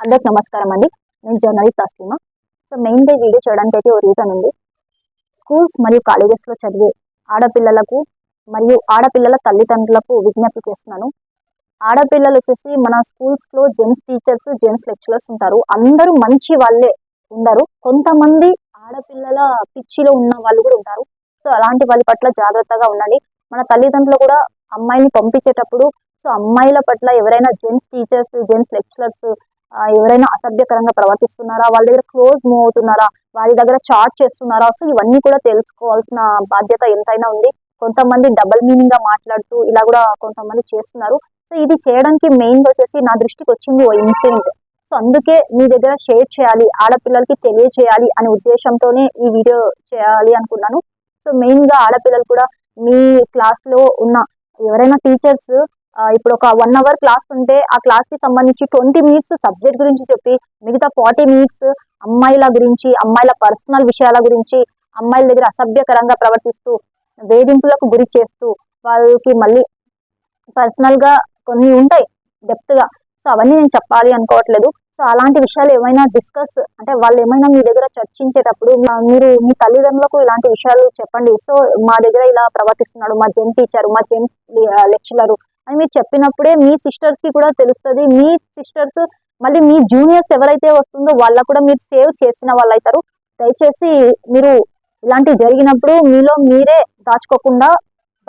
అందరికి నమస్కారం అండి. నేను జర్నలిస్ట్ అస్లీమా సో మెయిన్గా వీడియో చేయడానికి అయితే ఓ రీజన్ ఉంది. స్కూల్స్ మరియు కాలేజెస్లో చదివే ఆడపిల్లలకు మరియు ఆడపిల్లల తల్లిదండ్రులకు విజ్ఞప్తి చేస్తున్నాను. ఆడపిల్లలు వచ్చేసి మన స్కూల్స్లో జెంట్స్ టీచర్స్ జెంట్స్ లెక్చరర్స్ ఉంటారు. అందరూ మంచి వాళ్ళే ఉండరు. కొంతమంది ఆడపిల్లల పిచ్చిలో ఉన్న వాళ్ళు కూడా ఉంటారు. సో అలాంటి వాళ్ళ పట్ల జాగ్రత్తగా ఉండండి. మన తల్లిదండ్రులు కూడా అమ్మాయిని పంపించేటప్పుడు సో అమ్మాయిల పట్ల ఎవరైనా జెంట్స్ టీచర్స్ జెంట్స్ లెక్చరర్స్ ఎవరైనా అసభ్యకరంగా ప్రవర్తిస్తున్నారా? వాళ్ళ దగ్గర క్లోజ్ మూవ్ అవుతున్నారా? వారి దగ్గర చాట్ చేస్తున్నారా? సో ఇవన్నీ కూడా తెలుసుకోవాల్సిన బాధ్యత ఎంతైనా ఉంది. కొంతమంది డబల్ మీనింగ్గా మాట్లాడుతూ ఇలా కూడా కొంతమంది చేస్తున్నారు. సో ఇది చేయడానికి మెయిన్ వచ్చేసి నా దృష్టికి వచ్చింది ఓ ఇన్సిడెంట్. సో అందుకే మీ దగ్గర షేర్ చేయాలి ఆడపిల్లలకి తెలియచేయాలి అనే ఉద్దేశంతోనే ఈ వీడియో చేయాలి అనుకున్నాను. సో మెయిన్గా ఆడపిల్లలు కూడా మీ క్లాస్లో ఉన్న ఎవరైనా టీచర్స్ ఇప్పుడు ఒక వన్ అవర్ క్లాస్ ఉంటే ఆ క్లాస్కి సంబంధించి ట్వంటీ మినిట్స్ సబ్జెక్ట్ గురించి చెప్పి మిగతా ఫార్టీ మినిట్స్ అమ్మాయిల గురించి అమ్మాయిల పర్సనల్ విషయాల గురించి అమ్మాయిల దగ్గర అసభ్యకరంగా ప్రవర్తిస్తూ వేధింపులకు గురి చేస్తూ వాళ్ళకి మళ్ళీ పర్సనల్గా కొన్ని ఉంటాయి డెప్త్గా. సో అవన్నీ నేను చెప్పాలి అనుకోవట్లేదు. సో అలాంటి విషయాలు ఏమైనా డిస్కస్ అంటే వాళ్ళు ఏమైనా మీ దగ్గర చర్చించేటప్పుడు మా- మీరు మీ తల్లిదండ్రులకు ఇలాంటి విషయాలు చెప్పండి. సో మా దగ్గర ఇలా ప్రవర్తిస్తున్నాడు మా జెన్ టీచర్ మా జెన్ లెక్చరర్ అని మీరు చెప్పినప్పుడే మీ సిస్టర్స్కి కూడా తెలుస్తుంది. మీ సిస్టర్స్ మళ్ళీ మీ జూనియర్స్ ఎవరైతే వస్తుందో వాళ్ళ కూడా మీరు సేవ్ చేసిన వాళ్ళు అవుతారు దయచేసి మీరు ఇలాంటివి జరిగినప్పుడు మీలో మీరే దాచుకోకుండా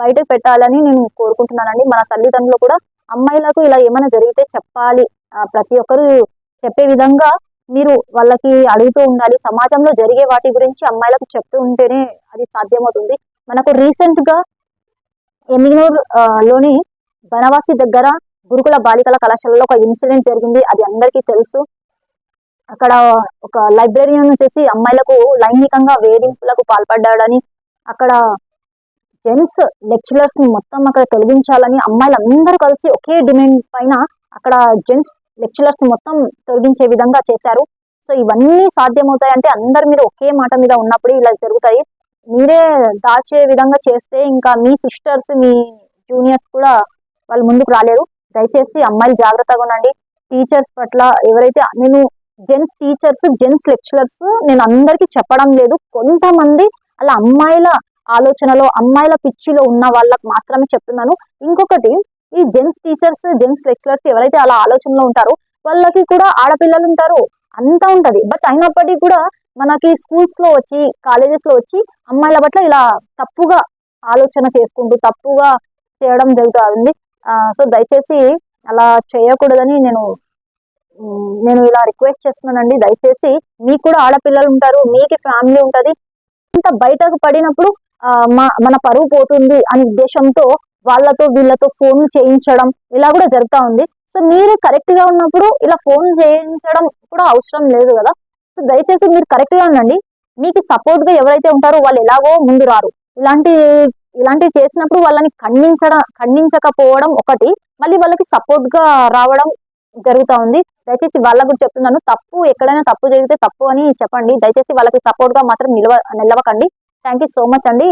బయటకు పెట్టాలని నేను కోరుకుంటున్నానండి. మన తల్లిదండ్రులు కూడా అమ్మాయిలకు ఇలా ఏమైనా జరిగితే చెప్పాలి. ప్రతి ఒక్కరు చెప్పే విధంగా మీరు వాళ్ళకి అడుగుతూ ఉండాలి. సమాజంలో జరిగే వాటి గురించి అమ్మాయిలకు చెప్తూ ఉంటేనే అది సాధ్యమవుతుంది. మనకు రీసెంట్గా ఎమిగ్నూర్లోని బనవాసి దగ్గర గురుకుల బాలికల కళాశాలలో ఒక ఇన్సిడెంట్ జరిగింది. అది అందరికీ తెలుసు. అక్కడ ఒక లైబ్రరీని వచ్చేసి అమ్మాయిలకు లైంగికంగా వేధింపులకు పాల్పడ్డాడని అక్కడ జెంట్స్ లెక్చరర్స్ని మొత్తం అక్కడ తొలగించాలని అమ్మాయిలందరూ కలిసి ఒకే డిమాండ్ పైన అక్కడ జెంట్స్ లెక్చరర్స్ని మొత్తం తొలగించే విధంగా చేశారు. సో ఇవన్నీ సాధ్యమవుతాయి అంటే అందరు మీరు ఒకే మాట మీద ఉన్నప్పుడు ఇలా జరుగుతాయి. మీరే దాచే విధంగా చేస్తే ఇంకా మీ సిస్టర్స్ మీ జూనియర్స్ కూడా వాళ్ళు ముందుకు రాలేరు. దయచేసి అమ్మాయిలు జాగ్రత్తగా ఉండండి. టీచర్స్ పట్ల ఎవరైతే నేను జెంట్స్ టీచర్స్ జెంట్స్ లెక్చరర్స్ నేను అందరికీ చెప్పడం లేదు. కొంతమంది అలా అమ్మాయిల ఆలోచనలో అమ్మాయిల పిచ్చిలో ఉన్న వాళ్ళకి మాత్రమే చెప్తున్నాను. ఇంకొకటి ఈ జెంట్స్ టీచర్స్ జెంట్స్ లెక్చరర్స్ ఎవరైతే అలా ఆలోచనలో ఉంటారో వాళ్ళకి కూడా ఆడపిల్లలు ఉంటారు. అంతా ఉంటది. బట్ అయినప్పటికీ కూడా మనకి స్కూల్స్లో వచ్చి కాలేజెస్లో వచ్చి అమ్మాయిల పట్ల ఇలా తప్పుగా ఆలోచన చేసుకుంటూ తప్పుగా చేయడం జరుగుతుంది. సో దయచేసి అలా చేయకూడదని నేను నేను ఇలా రిక్వెస్ట్ చేస్తున్నానండి. దయచేసి మీకు కూడా ఆడపిల్లలు ఉంటారు మీకు ఫ్యామిలీ ఉంటుంది. ఇంత బయటకు పడినప్పుడు మా- మన పరువు పోతుంది అనే ఉద్దేశంతో వాళ్ళతో వీళ్ళతో ఫోన్లు చేయించడం ఇలా కూడా జరుగుతూ ఉంది. సో మీరు కరెక్ట్గా ఉన్నప్పుడు ఇలా ఫోన్ చేయించడం కూడా అవసరం లేదు కదా. సో దయచేసి మీరు కరెక్ట్గా ఉండండి. మీకు సపోర్ట్గా ఎవరైతే ఉంటారో వాళ్ళు ఎలాగో ముందు రారు. ఇలాంటి ఇలాంటివి చేసినప్పుడు వాళ్ళని ఖండించడం ఖండించకపోవడం ఒకటి. మళ్ళీ వాళ్ళకి సపోర్ట్గా రావడం జరుగుతూ ఉంది. దయచేసి వాళ్ళకు కూడా చెప్తున్నాను తప్పు ఎక్కడైనా తప్పు జరిగితే తప్పు అని చెప్పండి. దయచేసి వాళ్ళకి సపోర్ట్గా మాత్రం నిలవ నిలవకండి. థ్యాంక్ యూ సో మచ్ అండి.